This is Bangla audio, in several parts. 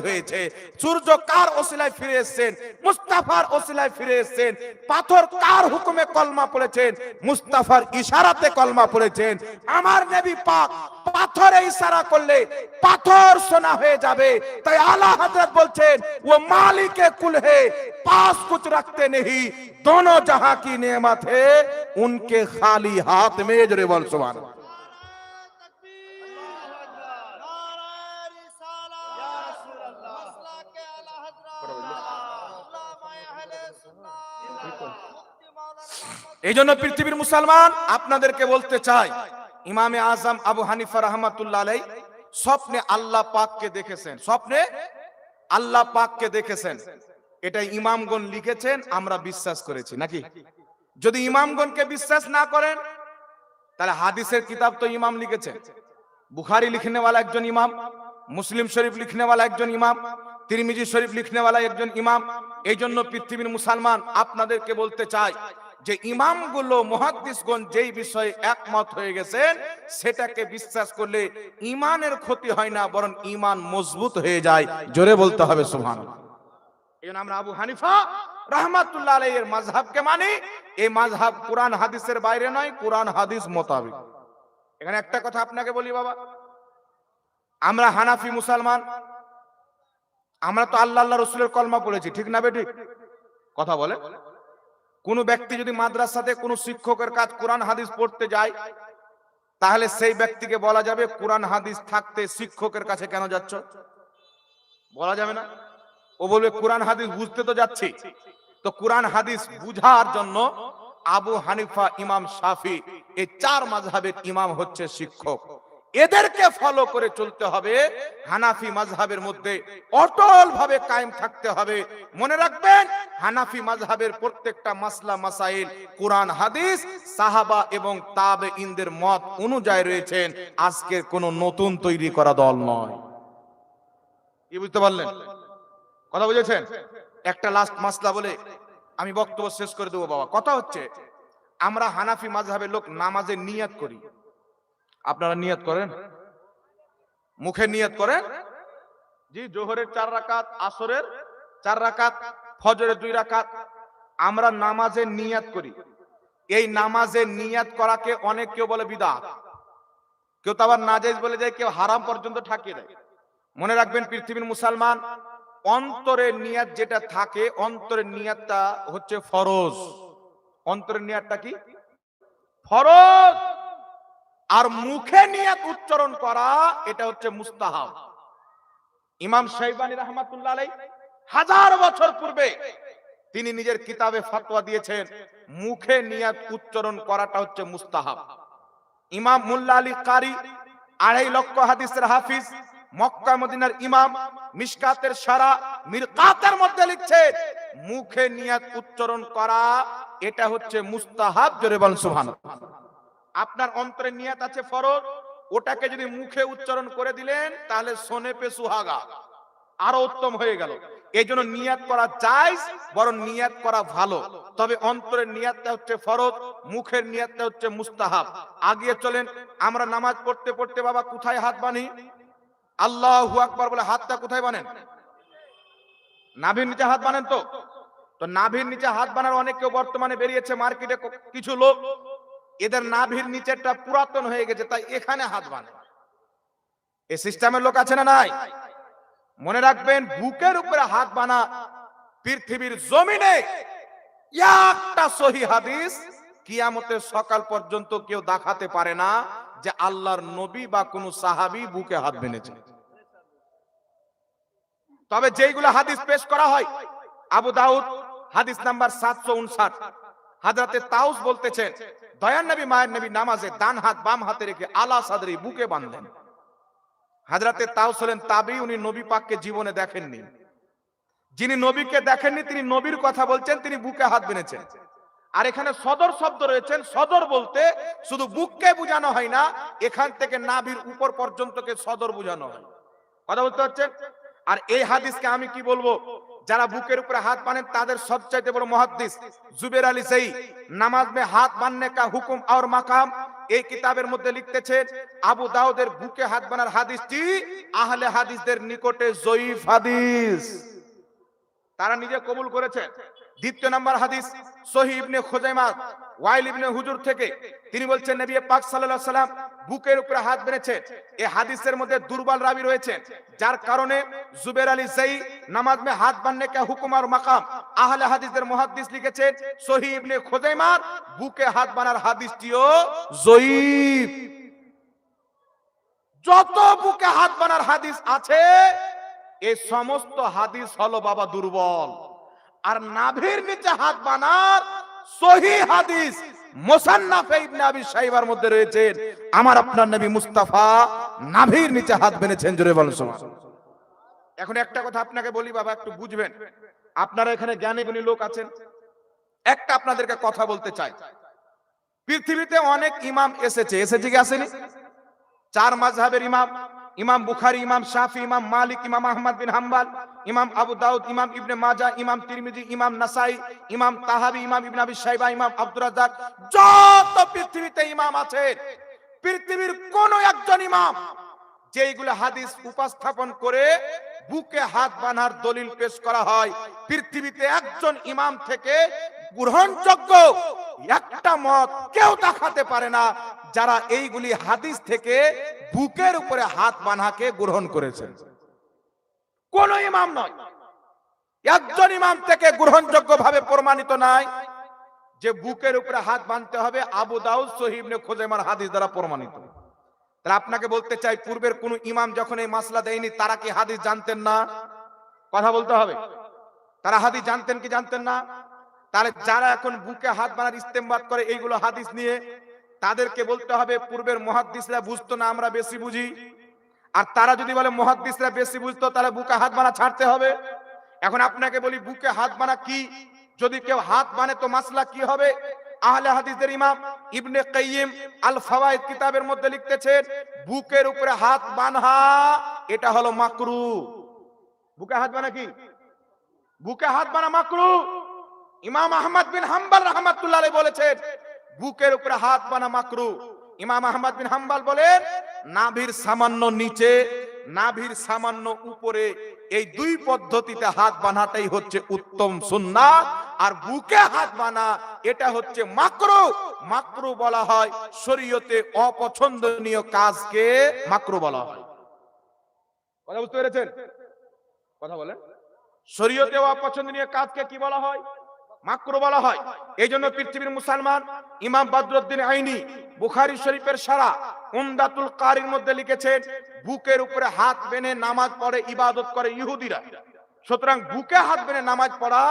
হয়েছে সূর্য কার ওসিলায় ফিরে এসেছেন মুস্তাফার ওসিলায় ফিরে এসেছেন পাথর কার হুকুমে কলমা পড়েছেন মুস্তাফার ইশারাতে কলমা পড়েছেন আমার নবী পাক পাথরে ইশারা করলে পাথর সোনা হয়ে যাবে তাই আলা হযরত বলছেন ও মালিকে কুল হে पास कुछ रखते नहीं दोनों जहां की नेमत है उनके खाली हाथ में जरे बोल सुभान এই জন্য পৃথিবীর মুসলমান আপনাদেরকে বলতে চাই, ইমামে আজম আবু হানিফা রহমাতুল্লাহ আলাই স্বপ্নে আল্লাহ পাককে দেখেছেন। স্বপ্নে আল্লাহ পাককে দেখেছেন। এটা ইমামগণ লিখেছেন, আমরা বিশ্বাস করেছি, নাকি? যদি ইমামগণকে বিশ্বাস না করেন, তাহলে হাদিসের কিতাব তো ইমাম লিখেছেন। বুখারি লিখনেওয়ালা একজন ইমাম, মুসলিম শরীফ লিখনেওয়ালা একজন ইমাম, তিরমিজি শরীফ লিখনেওয়ালা একজন ইমাম। এই জন্য পৃথিবীর মুসলমান আপনাদেরকে বলতে চাই যে ইমামগুলো মহাদ্দিসগণ যেই বিষয়ে একমত হয়ে গেছেন, সেটাকে বিশ্বাস করলে ইমানের ক্ষতি হয় না, বরং ইমান মজবুত হয়ে যায়। জোরে বলতে হবে সুবহান এই আমরা আবু হানিফা রহমাতুল্লাহ আলাইহির মাযহাবকে মানি, এই মাযহাব কোরআন হাদিসের বাইরে নয়, কোরআন হাদিস মোতাবেক। এখানে একটা কথা আপনাকে বলি বাবা, আমরা হানাফি মুসলমান, আমরা তো আল্লাহ আল্লাহ রসুলের কলমা পড়েছি, ঠিক না বেটি? কথা বলে? কোন ব্যক্তি যদি মাদ্রাসাতে কোন শিক্ষকের কাজ কোরআন, হাদিস পড়তে যায়, তাহলে সেই ব্যক্তিকে বলা যাবে, কোরআন, হাদিস থাকতে শিক্ষকের কাছে কেন যাচ্ছ? বলা যাবে না। ও বলবে, কোরআন, হাদিস বুঝতে তো যাচ্ছি। তো কোরআন, হাদিস বুঝার জন্য আবু হানিফা, ইমাম শাফি, এই চার মাযহাবের ইমাম হচ্ছে শিক্ষক। এদেরকে ফলো করে চলতে হবে। হানাফি মাযহাবের মধ্যে অটল ভাবে কায়েম থাকতে হবে। মনে রাখবেন, হানাফি মাযহাবের প্রত্যেকটা মাসলা, মাসাইল, কোরআন, হাদিস সাহাবা এবং তাবে ইনদের মত অনুযায়ী রয়েছেন। আজকের কোনো নতুন তৈরি করা দল নয়। কি বুঝতে পারলেন? কথা বুঝেছেন? একটা লাস্ট মাসলা বলে আমি বক্তব্য শেষ করে দেবো বাবা। কথা হচ্ছে, আমরা হানাফি মাযহাবের লোক নামাজের নিয়াত করি। আপনারা নিয়াত করেন? মুখে নিয়াত করেন? জি, জোহরের চার রাকাত, আসরের চার রাকাত, ফজরের দুই রাকাত। আমরা নামাজের নিয়াত করি। এই নামাজের নিয়াত করাকে অনেক কেউ বলে বিদআত কেউ তো আবার নাজেজ বলে যায়, কেউ হারাম পর্যন্ত ঠাকিয়ে দেয়। মনে রাখবেন, পৃথিবীর মুসলমান অন্তরের নিয়াত যেটা থাকে, অন্তরের নিয়াতটা হচ্ছে ফরজ। অন্তরের নিয়াতটা কি? ফরজ! আর মুখে নিয়াত উচ্চারণ করা, এটা হচ্ছে মুস্তাহাব। ইমাম শাইবানী রহমাতুল্লাহ আলাই হাজার বছর পূর্বে তিনি নিজের কিতাবে ফতোয়া দিয়েছেন, মুখে নিয়াত উচ্চারণ করাটা হচ্ছে মুস্তাহাব। ইমাম মুল্লা আলী কারি আড়াই লক্ষ হাদিসের হাফিজ, মক্কা মদিনার ইমাম মিশকাতের সারা মিরকাতের মধ্যে লিখছে মুখে নিয়াত উচ্চারণ করা, এটা হচ্ছে মুস্তাহাব, জোরে বল সুবহানাল্লাহ। আপনার অন্তরে নিয়াত আছে ফরজ, ওটাকে যদি মুখে উচ্চারণ করে দিলেন, তাহলে সোনে পে সুহাগা। আরও উত্তম হয়ে গেল। এই জন্য নিয়াত করা যায় বরং নিয়াত করা ভালো। তবে অন্তরের নিয়াতটা হচ্ছে ফরজ, মুখের নিয়াতটা হচ্ছে মুস্তাহাব। আগিয়ে চলেন, আমরা নামাজ পড়তে পড়তে বাবা কোথায় হাত বানি? আল্লাহু আকবার বলে হাতটা কোথায় বানেন? নাভির নিচে হাত বানেন তো? তো নাভির নিচে হাত বানার অনেক কেউ বর্তমানে বেরিয়েছে, মার্কেটে কিছু লোক এদের নাভির নিচেরটা পুরাতন হয়ে গেছে, তাই এখানে হাত বানে এই সিস্টেমের লোক আছে না নাই? মনে রাখবেন, বুকের উপরে হাত বানা পৃথিবীর জমিনে একটা সহি হাদিস কিয়ামতের সকাল পর্যন্ত কেউ দেখাতে পারে না যে আল্লাহর নবী বা কোন সাহাবি বুকে হাত বেঁধেছে। তবে যেইগুলো হাদিস পেশ করা হয়, আবু দাউদ হাদিস নাম্বার সাতশো উনষাট, হাজরাতে তাউস বলতেছেন দয়ান নবী, মায়ের নবী নামাজে ডান হাত, বাম হাতে রেখে আলা সাদরি বুকে বাঁধলেন। হাজরাতে তাও হলেন তাবি উনি নবী পাককে জীবনে দেখেননি। যিনি নবীকে দেখেননি, তিনি নবীর কথা বলছেন, তিনি বুকে হাত বেঁধেছেন। আর এখানে সদর শব্দ রয়েছেন, সদর বলতে শুধু বুককে বোঝানো হয় না, এখান থেকে নাভির উপর পর্যন্তকে সদর বোঝানো হয়। কথা বলতে হচ্ছে? আর এই হাদিসকে আমি কি বলব? যারা বুকের উপরে হাত বানেন তাদের সবচাইতে বড় মহাদিস জুবের আলী সেই নামাজ মে হাত বাননে কা হুকুম আর মাকাম, এই কিতাবের মধ্যে লিখতেছে আবু দাউদের বুকে হাত বানার হাদিসটি আহলে হাদিসদের নিকটে জয়ীফ হাদিস। তারা নিজে কবুল করেছে। দ্বিতীয় নাম্বার হাদিস, সহি ইবনে খোজাইমা, ওয়াইল ইবনে হুজুর থেকে। তিনি বলছেন, নবী পাক সাল্লাল্লাহু আলাইহি সাল্লাম বুকের উপরে হাত বেঁধেছেন এই হাদিসের মধ্যে দুর্বল রাবি রয়েছে। যার কারণে জুবের আলী সাই নামাজ মে হাত বাননে কা হুকুম আর মাকাম। আহলে হাদিসদের মুহাদ্দিস লিখেছেন সহি ইবনে খোজাইমার বুকে হাত বানার হাদিসটিও জয়ীফ যত বুকে হাত বানার হাদিস আছে এই সমস্ত হাদিস হলো বাবা দুর্বল। আর নাভির নিচে হাত বানার সহি হাদিস মধ্যে আমার আপনার মুস্তাফা নাভির নিচে হাত এখন একটা কথা আপনাকে বলি বাবা, একটু বুঝবেন। আপনারা এখানে লোক আছেন। একটা আপনাদেরকে কথা বলতে চাই। পৃথিবীতে অনেক ইমাম এসেছে। এসেছে কি আসেনি? চার মাযহাবের ইমাম ইমাম বুখারি, ইমাম শাফি, ইমাম মালিক, ইমাম আহমদ বিন হাম্বাল, ইমাম আবু দাউদ, ইমাম ইবনে মাজা, ইমাম তিরমিজি, ইমাম নাসাই, ইমাম তাহাবি, ইমাম ইবনে আবি শাইবা, ইমাম আব্দুর রাজ্জাক, যত পৃথিবীতে ইমাম আছে, পৃথিবীর কোন একজন ইমাম, যেইগুলো হাদিস উপস্থাপন করে বুকে হাত বাঁধার দলিল পেশ করা হয়। পৃথিবীতে একজন ইমাম থেকে গ্রহণযোগ্য একটা মত কেউ দেখাতে পারে না, যারা এইগুলি হাদিস থেকে বুকের উপরে হাত বাঁধাকে গ্রহণ করেছেন। কোন ইমাম নয়। একজন ইমাম থেকে গ্রহণযোগ্য ভাবে প্রমাণিত নাই যে বুকের উপরে হাত বাঁধতে হবে আবু দাউদ সহিবনে খোজেমার হাদিস দ্বারা প্রমাণিত। তাহলে আপনাকে বলতে চাই, পূর্বের কোন ইমাম যখন এই মাসলা দেয়নি, তারা কি হাদিস জানতেন না? কথা বলতে হবে। তারা হাদিস জানতেন কি জানতেন না? তাহলে যারা এখন বুকে হাত বানার ইস্তেমবাদ করে এইগুলো হাদিস নিয়ে, তাদেরকে বলতে হবে, পূর্বের মহাদ্দিসরা বুঝতো না, আমরা বেশি বুঝি। আর তারা যদি বলে মহাদ্দিসরা বেশি বুঝতো, তাহলে বুকে হাত বানা ছাড়তে হবে। এখন আপনাকে বলি, বুকে হাত বানা কি? যদি কেউ হাত বানে তো মাসলা কি হবে? আহলে হাদিসদের ইমাম ইবনে কাইয়িম আল ফাওয়াইদ কিতাবের মধ্যে লিখতেছেন, বুকের উপরে হাত বানহা এটা হলো মাকরু। বুকে হাত বানা কি? বুকে হাত বানা মাকরু। ইমাম আহমদ বিন হাম্বল রহমাতুল্লাহ বলেছেন, বুকের উপরে হাত বানা মাকরু। ইমাম আহমদ বিন হাম্বল বলেন, নাভির সামান্য নিচে, নাভির সামান্য উপরে, এই দুই পদ্ধতিতে হাত বানাটাই হচ্ছে উত্তম সুন্নাত। আর বুকে হাত বানা, এটা হচ্ছে মাকরু। মাকরু বলা হয় শরীয়তে অপছন্দনীয় কাজকে মাকরু বলা হয়। কথা বুঝতে পেরেছেন? কথা বলেন। শরীয়তে অপছন্দনীয় কাজকে কি বলা হয়? মাকরু বলা হয়। এই জন্য পৃথিবীর মুসলমান, ইমাম বদরুদ্দিন আইনি বুখারী শরীফের সারা উমদাতুল কারির মধ্যে লিখেছেন, বুকের উপরে হাত বেনে নামাজ পড়ে, ইবাদত করে ইহুদিরা। সুতরাং বুকে হাত বেনে নামাজ পড়া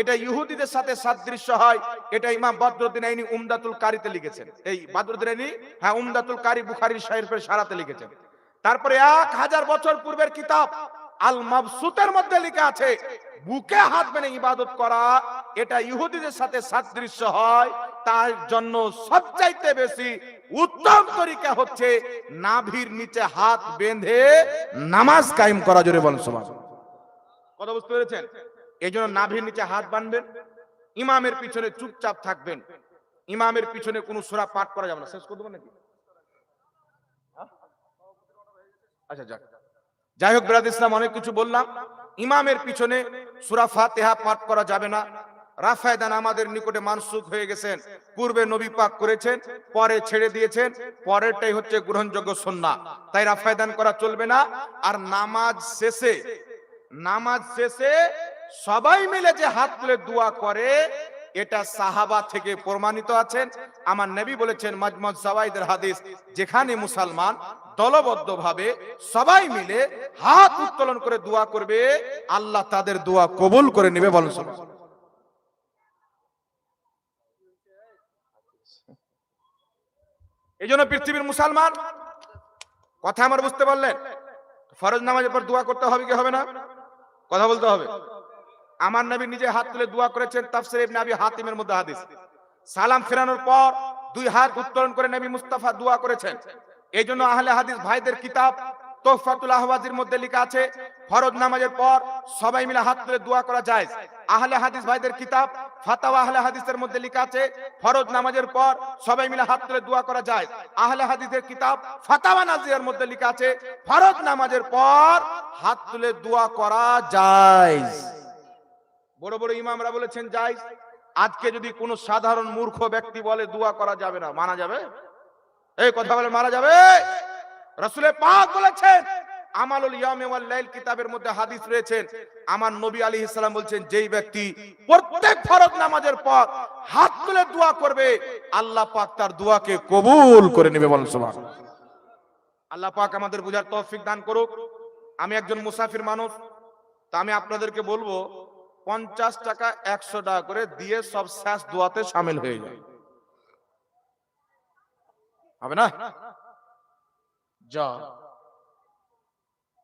এটা ইহুদিদের সাথে সাদৃশ্য হয়। এটা ইমাম বদরুদ্দিন আইনি উমদাতুল কারিতে লিখেছেন। এই বদরুদ্দিন আইনি হ্যাঁ উমদাতুল কারি বুখারীর শরীফের সারাতে লিখেছেন। তারপরে এক হাজার বছর পূর্বের কিতাব আল মাবসুতের মধ্যে লেখা আছে, বুকে হাত বেনে ইবাদত করা, এটা ইহুদিদের সাথে সাদৃশ্য হয়। তার জন্য সবচাইতে বেশি উত্তম তরিকা হচ্ছে, নাভির নিচে হাত বেঁধে নামাজ কায়েম করা। জোরে বলেন সমাজ কথা বুঝতে পেরেছেন? এই জন্য নাভির নিচে হাত বাঁধবেন, ইমামের পিছনে চুপচাপ থাকবেন। ইমামের পিছনে কোনো সুরা পাঠ করা যাবে না। শেষ করে দেবো নাকি? আচ্ছা যাক। যাই হোক, বিরাদ ইসলাম, অনেক কিছু বললাম। ইমামের পিছনে সুরা ফাতেহা পাঠ করা যাবে না। রাফায়দান আমাদের নিকটে মানসুখ হয়ে গেছেন। পূর্বে নবী পাক করেছেন, পরে ছেড়ে দিয়েছেন, পরেরটাই হচ্ছে গ্রহণযোগ্য সন্না তাই রাফায়দান করা চলবে না। আর নামাজ শেষে নামাজ শেষে সবাই মিলে যে হাত তুলে দোয়া করে, এটা সাহাবা থেকে প্রমাণিত আছেন আমার নবী বলেছেন মাজমুদ সাওয়াইদের হাদিস, যেখানে মুসলমান দলবদ্ধ ভাবে সবাই মিলে হাত উত্তোলন করে দোয়া করবে, আল্লাহ তাদের দোয়া কবুল করে নেবে বলেন। এই জন্য পৃথিবীর মুসলমান, কথা আমার বুঝতে পারলেন? ফরজ নামাজের পর দোয়া করতে হবে কি হবে না? কথা বলতে হবে। আমার নবী নিজে হাত তুলে দোয়া করেছেন তাফসির ইবনে আবি হাতিমের মধ্যে হাদিস। সালাম ফেরানোর পর দুই হাত উত্তোলন করে নবী মুস্তাফা দোয়া করেছেন। এই জন্য আহলে হাদিস ভাইদের কিতাব তোহফাতুল আহওয়াজির মধ্যে লেখা আছে, ফরজ নামাজের পর সবাই মিলে হাত তুলে দোয়া করা যায় আহলে হাদিস ভাইদের কিতাব, ফাতাওয়া আহলে হাদিসের মধ্যে লেখা আছে, ফরজ নামাজের পর সবাই মিলে হাত তুলে দোয়া করা যায় আহলে হাদিসের কিতাব, ফাতাওয়া নাজিয়ার মধ্যে লেখা আছে, ফরজ নামাজের পর হাত তুলে দোয়া করা যায় বড় বড় ইমামরা বলেছেন যাই আজকে যদি কোনো সাধারণ মূর্খ ব্যক্তি বলে দোয়া করা যাবে না, মানা যাবে? এই কথা বলে মারা যাবে? রসুলে পাক বলেছেন লাইল কিতাবের মধ্যে হাদিস রয়েছেন আমার নবী যেই ব্যক্তি প্রত্যেক নামাজের হাত তুলে দোয়া করবে, আল্লাহ পাক তার দোয়াকে কবুল করে নেবে আল্লাহ পাক আমাদের বুঝার তৌফিক দান করুক। আমি একজন মুসাফির মানুষ, তা আমি আপনাদেরকে বলব পঞ্চাশ টাকা একশো টাকা করে দিয়ে সব শেষ দোয়াতে সামিল হয়ে যায়। হবে না? যা।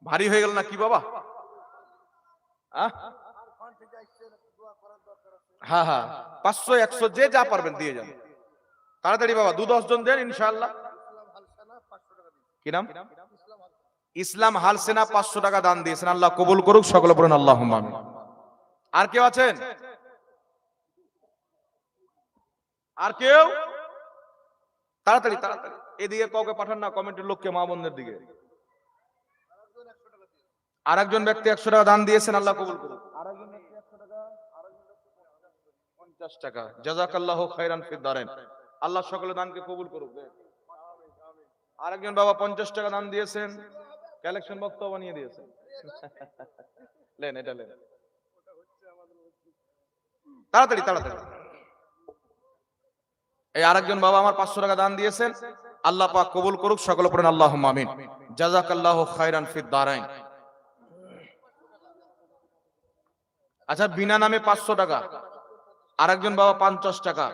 ভারী হয়ে গেল না কি বাবা? হ্যাঁ হ্যাঁ। পাঁচশো, একশো যে যা পারবেন দিয়ে যান। তাড়াতাড়ি বাবা, দু দশ জন দেন ইনশাআল্লাহ। কি নাম? ইসলাম হালসেনা পাঁচশো টাকা দান দিয়েছেন। আল্লাহ কবুল করুক, সকলে পড়েন আল্লাহ আর কেউ আছেন? আর কেউ? তাড়াতাড়ি তাড়াতাড়ি। এদিকে কাউকে পাঠান না কমেন্টের লোককে মা বোনদের দিকে। আর একজন ব্যক্তি একশো টাকা দান দিয়েছেন আল্লাহ কবুল করুন 100 টাকা, আরেকজন ব্যক্তি 50 টাকা জাজাকাল্লাহ খাইরান ফিদ দারেন। আল্লাহ সকলে দানকে কবুল করুক। আরেকজন বাবা পঞ্চাশ টাকা দান দিয়েছেন। কালেকশন বক্তব্য বানিয়ে দিয়েছেন। লেন এটা লেন। তাড়াতাড়ি তাড়াতাড়ি। এই আরেকজন বাবা আমার পাঁচশো টাকা দান দিয়েছেন। আল্লাহ পাক কবুল করুক, সকল পড়েন আল্লাহ ফিদ দারাইন। আচ্ছা বিনা নামে পাঁচশো টাকা। আরেকজন বাবা পঞ্চাশ টাকা।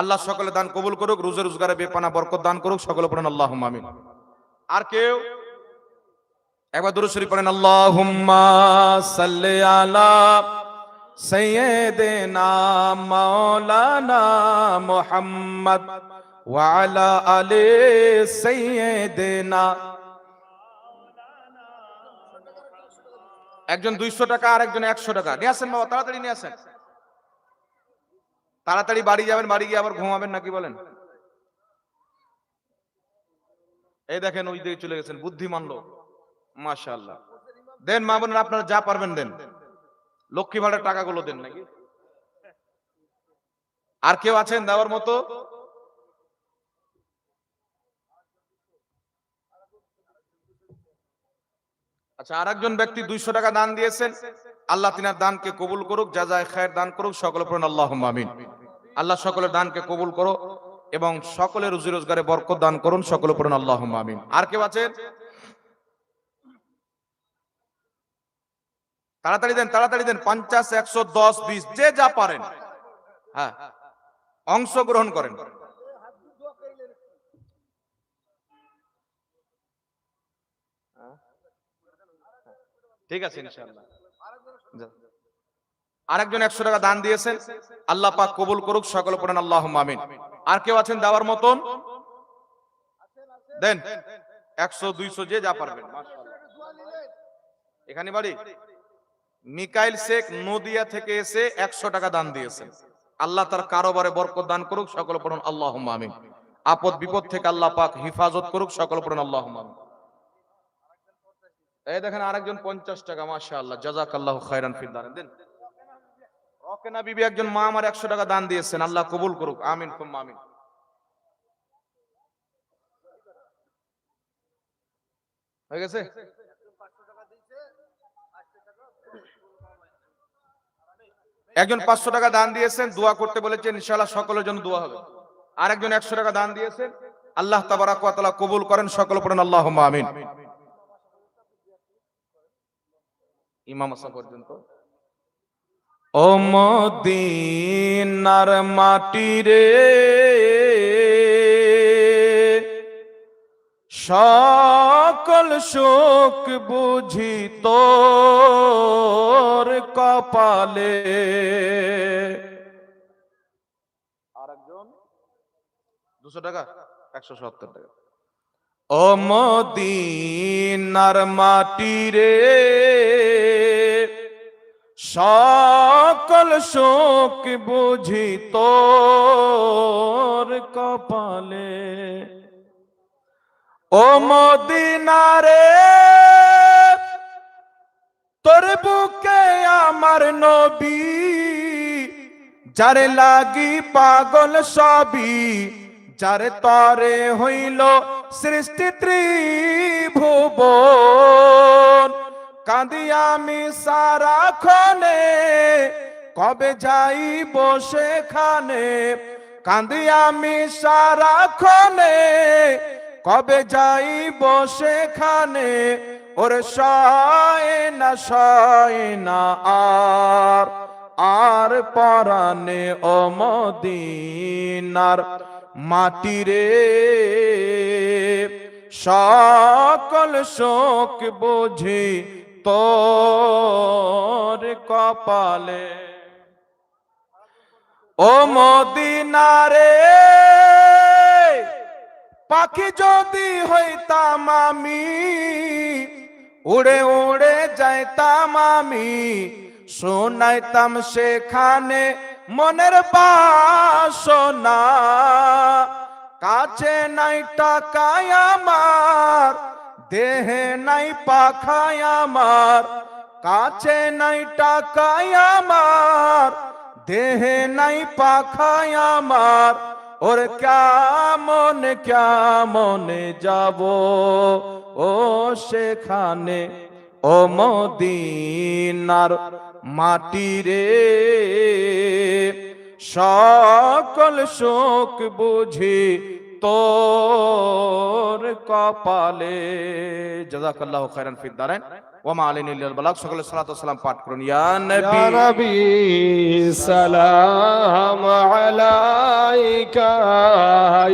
আল্লাহ সকলে দান কবুল করুক, রোজে রোজগারে বেপানা, বরকত দান করুক, সকলে পড়েন আল্লাহ আমিন। আর কেউ? একবার দুরূদ শরীফ পড়েন সাল্লি আলা মাওলানা মুহাম্মদ ওয়া আলা আলি সাইয়্যিদিনা একজন দুইশো টাকা আর একজন একশো টাকা। নিয়ে আসেন বাবা, তাড়াতাড়ি নিয়ে আসেন। তাড়াতাড়ি বাড়ি যাবেন, বাড়ি গিয়ে আবার ঘুমাবেন নাকি বলেন? এই দেখেন ওই দিকে চলে গেছেন, বুদ্ধিমান লোক। মাশাআল্লাহ। দেন মা বোনেরা, আপনারা যা পারবেন দেন। লক্ষ্মী ভাড়ার টাকাগুলো দেন নাকি? আর কেউ আছেন দেওয়ার মতো? আচ্ছা আর একজন ব্যক্তি দুইশো টাকা দান দিয়েছেন। আল্লাহ তিনার দানকে কবুল করুক, যা যায় খায়ের দান করুক, সকলে পড়ুন আল্লাহ আমিন। আল্লাহ সকলের দানকে কবুল করো এবং সকলের রুজি রোজগারে বরকত দান করুন, সকলে পড়ুন আল্লাহ আমিন। আর কেউ আছেন? তাড়াতাড়ি দেন তাড়াতাড়ি দেন, পঞ্চাশ, একশো, দশ, বিশ, যে যা পারেন। হ্যাঁ অংশগ্রহণ করেন। ঠিক আছে আরেকজন একশো টাকা দান দিয়েছেন। আল্লাহ পাক কবুল করুক, সকল পড়েন আল্লাহ মামিন আর কেউ আছেন দেওয়ার মতন? দেন। একশো, দুইশো, যে যা পারবেন এখানে বাড়ি? মিকাইল শেখ নদিয়া থেকে এসে একশো টাকা দান দিয়েছেন। আল্লাহ তার কারোবারে বরকত দান করুক, সকল পড়ুন আল্লাহ আমিন। আপদ বিপদ থেকে আল্লাহ পাক হিফাজত করুক, সকল পড়ুন আল্লাহ আমিন। এই দেখেন আরেকজন পঞ্চাশ টাকা মাসা আল্লাহ জাজাক আল্লাহ খাইরান ফির দান। দেন। রকেনা বিবি একজন মা আমার একশো টাকা দান দিয়েছেন, আল্লাহ কবুল করুক, আমিন আমিন। হয়ে গেছে? একজন পাঁচশো টাকা দান দিয়েছেন, দোয়া করতে বলেছেন, ইনশাআল্লাহ সকলের জন্য দোয়া হবে। আর একজন একশো টাকা দান দিয়েছেন, আল্লাহ তাবারাক ওয়া তাআলা কবুল করেন, সকল পড়েন, আল্লাহুম্মা আমিন। ইমাম আসা পর্যন্ত। মাটি রে সকল শোক বুঝি তোর কপালে। আরেকজন? দুশো টাকা? একশো সত্তর টাকা। ও মদিনার মাটি রে সকল শোক বুঝি তোর কপালে। ও মদিনারে, তোর বুকে আমার নবী, যারে লাগি পাগল সবই, যারে তরে হইল সৃষ্টি ত্রিভুবন। কাঁদি আমি সারা ক্ষণে কবে যাইব সেখানে? কাঁদি আমি সারা ক্ষণে কবে যাইব সেখানে? ওর সয় না সয় না আর আর পরানে ও মদিনার মাটি রে। সকল শোক বুঝি তোর কপালে। ও মদিনারে পাখি যদি হইতাম আমি, উড়ে উড়ে যাইতাম আমি, শোনাইতাম সেখানে মনের বাসনা। কাছে নাই টাকায় আমার, দেহে নাই পাখায় আমার, কাছে নাই টাকায় আমার, দেহে নাই পাখায় আমার ওর কেমন কেমন যাব? ও সেখানে, ও মদিনার মাটি রে। সকল শোক বুঝি তোর কপালে। জাজাকাল্লাহ খাইরান ফিদ দারাইন ওমা আলাইন ইল্লাল বালাক সকলে সালাত ও পাঠ করুন। ইয়া নবী ইয়া নবী। সালাম আলাইকা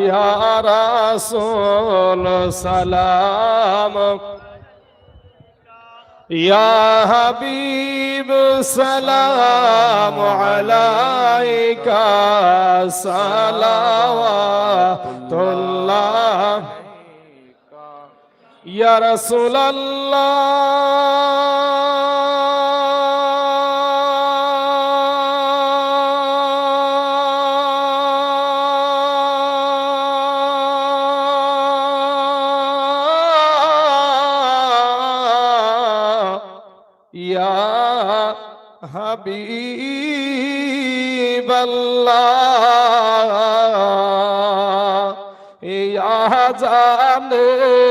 ইয়া রাসূল সালাম। ইয়া হাবিব সালাম আলাইকা সালাওয়াতুল্লাহ। ইয়া হাবিব আল্লাহ ইয়া জানে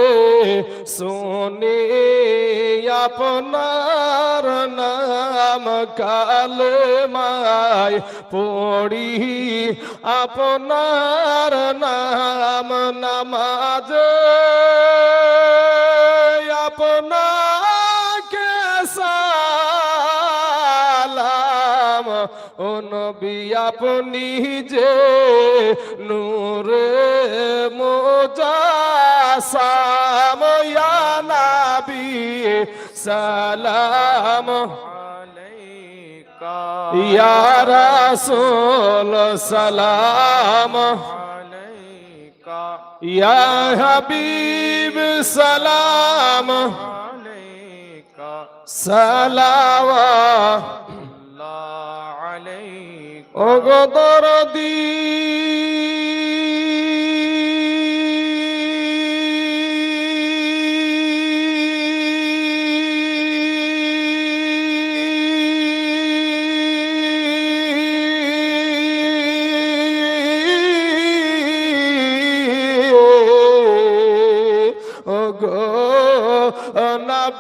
আপনার নাম কালমায় পড়ি। আপনার নাম নামাজে। আপনাকে সালাম ও নবী, আপনি যে নূরে মোজাসাম, ইয়া নবী সালাম। ইয়া রাসূল সালাম। ইয়া হাবিব সালাম। সালাওয়া আলাইকা। ওগো দরদি।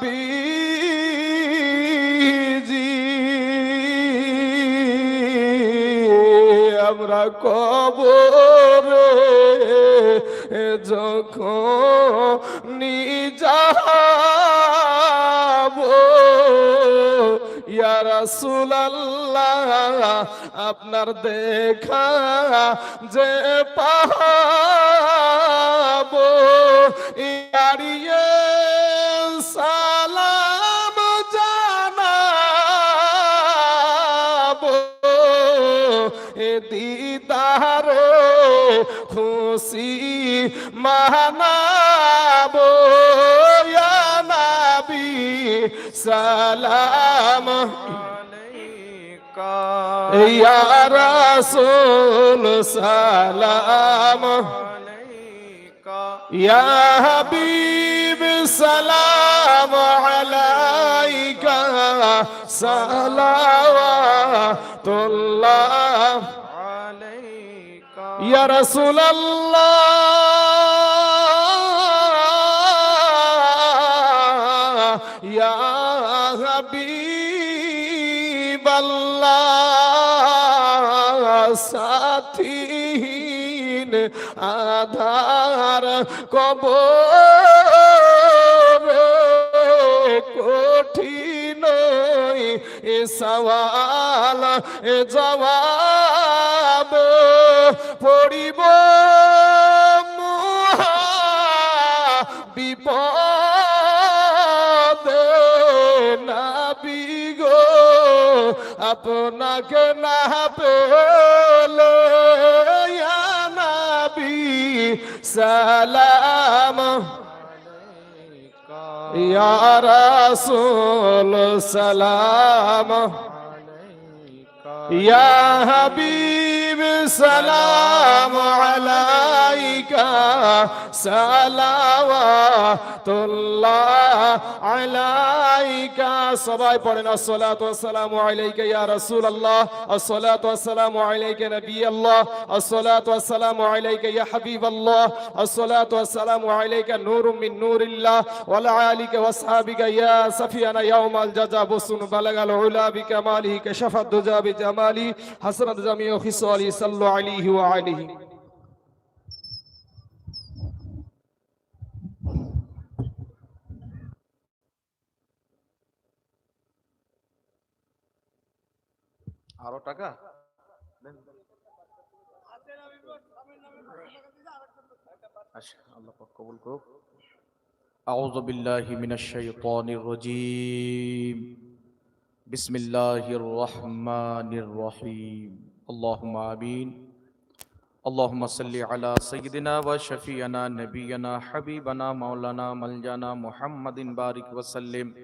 নবীজি আমরা কবরে যখন যাব ইয়া রাসূলুল্লাহ আপনার দেখা যে পাবো ইয়ারিয়ে খুশি মানা ইয়া নবী সালাম। আলাইকা ইয়া রাসূল সালাম। আলাইকা ইয়া হাবিব সালাম আলাইকা সালাওয়াতুল্লাহ। ইয়া রাসূলুল্লাহ ইয়া হাবিবাল্লাহ সাথীন আধার কবর কঠিন এ সওয়াল এ জবাব পড়িব বিপদ নাবি গো। আপনাকে না পেলে নবী সালাম। ইয়া সালাম। ইয়া হাবিব সালাম আলাইকা সালাওয়াতুল্লাহ আলাইকা সবাই পড়েন, আসসালাতু ওয়াসসালামু আলাইকা ইয়া রাসূলুল্লাহ আসসালাতু ওয়াসসালামু আলাইকা নবিয়াল্লাহ আসসালাতু ওয়াসসালামু আলাইকা ইয়া হাবিবাল্লাহ আসসালাতু ওয়াসসালামু আলাইকা নূরুম মিন নূরিল্লাহ ওয়ালা আলিকা ওয়াসহাবিকা ইয়া সাফিয়ানা ইয়াউমাল জাযা বুসুন বালাগাল উলা বিকামালিহি কাশাফাত দুজা বিজামালি হাসনাত জামিউ খিসালি সাল্লু আলাইহি ওয়া আলিহি আরো টাকা আচ্ছা আল্লাহ পাক কবুল করুক أعوذ بالله من الشيطان الرجيم بسم الله الرحمن الرحيم اللهم آمين اللهم صل على سيدنا وشفينا نبينا حبيبنا مولانا ملجانا محمد بارك وسلم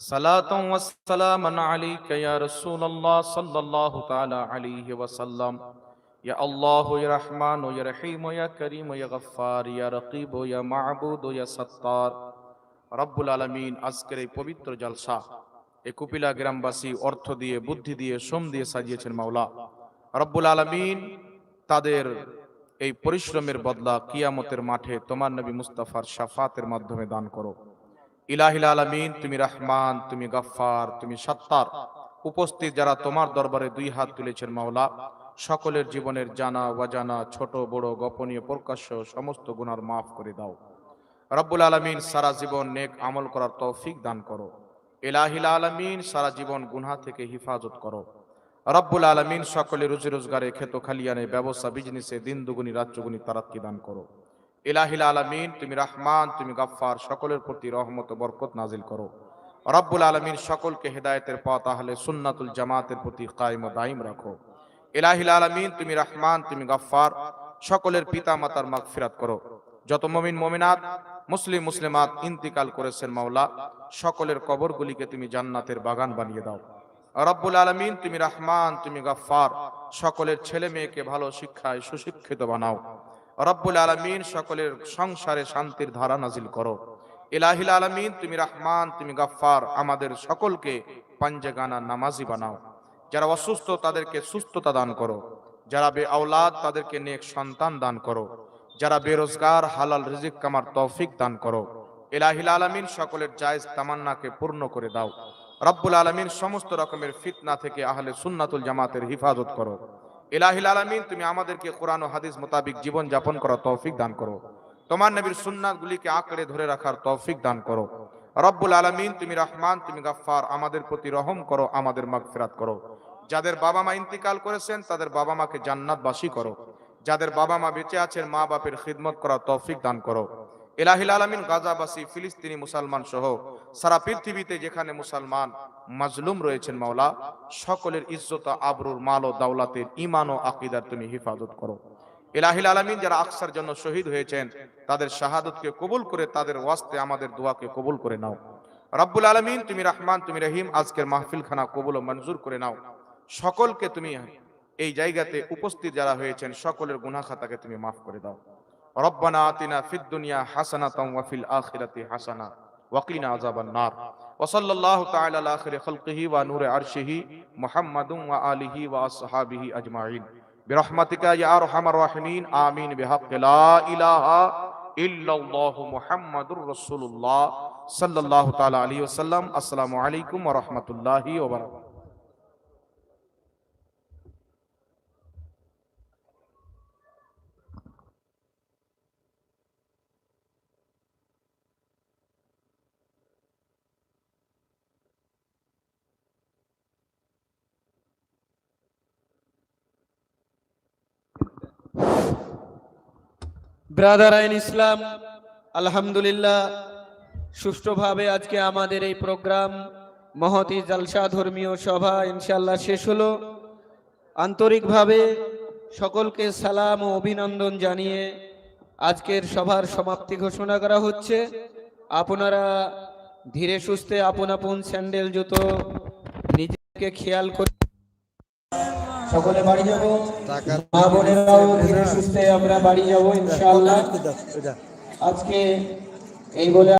صلاة والسلام عليك يا رسول الله صلى الله تعالى عليه وسلم يا الله يا رحمن يا رحيم يا كريم يا غفار يا رقيب يا معبود يا ستار রব্বুল আলমিন আজকের এই পবিত্র জালসা এই কুপিলা গ্রামবাসী অর্থ দিয়ে বুদ্ধি দিয়ে শ্রম দিয়ে সাজিয়েছেন মাওলা রব্বুল আলমিন তাদের এই পরিশ্রমের বদলা কিয়ামতের মাঠে তোমার নবী মুস্তাফার শাফাতের মাধ্যমে দান করো। ইলাহিল আলমিন, তুমি রহমান, তুমি গফফার, তুমি সত্তার। উপস্থিত যারা তোমার দরবারে দুই হাত তুলেছেন মাওলা, সকলের জীবনের জানা, অজানা, ছোট, বড়, গোপনীয়, প্রকাশ্য সমস্ত গুনার মাফ করে দাও। রব্বুল আলমিন সারা জীবন নেক আমল করার তৌফিক দান করো। এলাহিল আলমিন সারা জীবন গুনহা থেকে হিফাজত করো। রব্বুল আলমিন সকলে রুজি রোজগারে খেত খালিয়ানে ব্যবসা বিজনেসে দিন দুগুনি, রাত চুগুনি তারাক্কি দান করো। এলাহিল আলমিন, তুমি রহমান, তুমি গাফফার, সকলের প্রতি রহমত বরকত নাজিল করো। রব্বুল আলমিন সকলকে হেদায়েতের পথ, আহলে সুন্নাতুল জামাতের প্রতি কায়েম দাইম রাখো। এলাহিল আলমিন, তুমি রহমান, তুমি গাফফার, সকলের পিতা মাতার মাগফিরাত করো। যত মমিন, মমিনাত, মুসলিম, মুসলিমাত ইন্তিকাল করেছেন মাওলা, সকলের কবরগুলিকে তুমি জান্নাতের বাগান বানিয়ে দাও। রব্বুল আলমিন, তুমি রহমান, তুমি গাফফার। সকলের ছেলে মেয়েকে ভালো শিক্ষায় সুশিক্ষিত বানাও। রব্বুল আলমিন, সকলের সংসারে শান্তির ধারা নাজিল করো। ইলাহিল আলমিন, তুমি রহমান, তুমি গাফফার, আমাদের সকলকে পাঞ্জেগানা নামাজি বানাও। যারা অসুস্থ, তাদেরকে সুস্থতা দান করো। যারা বে আওলাদ তাদেরকে নেক সন্তান দান করো। যারা বেরোজগার, হালাল রিজিক কামার তৌফিক দান করো। ইলাহিল আলমিন, সকলের জায়জ তামান্নাকে পূর্ণ করে দাও। রব্বুল আলমিন সমস্ত রকমের ফিতনা থেকে আহলে সুন্নাতুল জামাতের হিফাজত করো। ইলাহিল আলমিন, তুমি আমাদেরকে কোরআন ও হাদিস মোতাবিক জীবন যাপন করার তৌফিক দান করো। তোমার নবীর সুন্নাতগুলিকে আঁকড়ে ধরে রাখার তৌফিক দান করো। রব্বুল আলমিন, তুমি রহমান, তুমি গাফফার, আমাদের প্রতি রহম করো, আমাদের মাগফিরাত করো। যাদের বাবা মা ইন্তিকাল করেছেন, তাদের বাবা মাকে জান্নাতবাসী করো। যাদের বাবা মা বেঁচে আছেন মা বাপের খিদমত করার তৌফিক দান করো। এলাহিল আলমিন গাজাবাসী, ফিলিস্তিনি মুসলমান সহ সারা পৃথিবীতে যেখানে মুসলমান মাজলুম রয়েছেন মাওলা, সকলের ইজ্জত, আবরুর মাল ও দাওলাতের ইমান ও আকিদার তুমি হিফাজত করো। ইলাহিল আলামিন যারা আকসার জন্য শহীদ হয়েছেন, তাদের শাহাদতকে কবুল করে, তাদের ওয়াস্তে আমাদের দোয়াকে কবুল করে নাও। রাব্বুল আলমিন, তুমি রহমান, তুমি রহিম, আজকের মাহফিল খানা কবুল ও মঞ্জুর করে নাও। সকলকে তুমি এই জায়গাতে উপস্থিত যারা হয়েছেন, সকলের গুনাহ খাতাকে তুমি মাফ করে দাও। ربنا آتنا في الدنيا حسنة وفي الآخرة حسنة وقنا عذاب النار. وصلى الله تعالى على آخر خلقه ونور عرشه محمد وآله وأصحابه أجمعين. برحمتك يا أرحم الراحمين. آمين. بحق لا إله إلا الله محمد رسول الله صلى الله تعالى عليه وسلم. السلام عليكم ورحمة الله وبركاته. ব্রাদার আইন ইসলাম, আলহামদুলিল্লাহ, সুষ্ঠুভাবে আজকে আমাদের এই প্রোগ্রাম মহতি জালসা ধর্মীয় সভা ইনশাল্লাহ শেষ হলো। আন্তরিকভাবে সকলকে সালাম ও অভিনন্দন জানিয়ে আজকের সভার সমাপ্তি ঘোষণা করা হচ্ছে। আপনারা ধীরে সুস্থে আপন আপন স্যান্ডেল জুতো নিজেকে খেয়াল করে সকলে বাড়ি যাব। মা বোনেরাও ধীরে সুস্থে আমরা বাড়ি যাব ইনশাআল্লাহ। আজকে এই বলে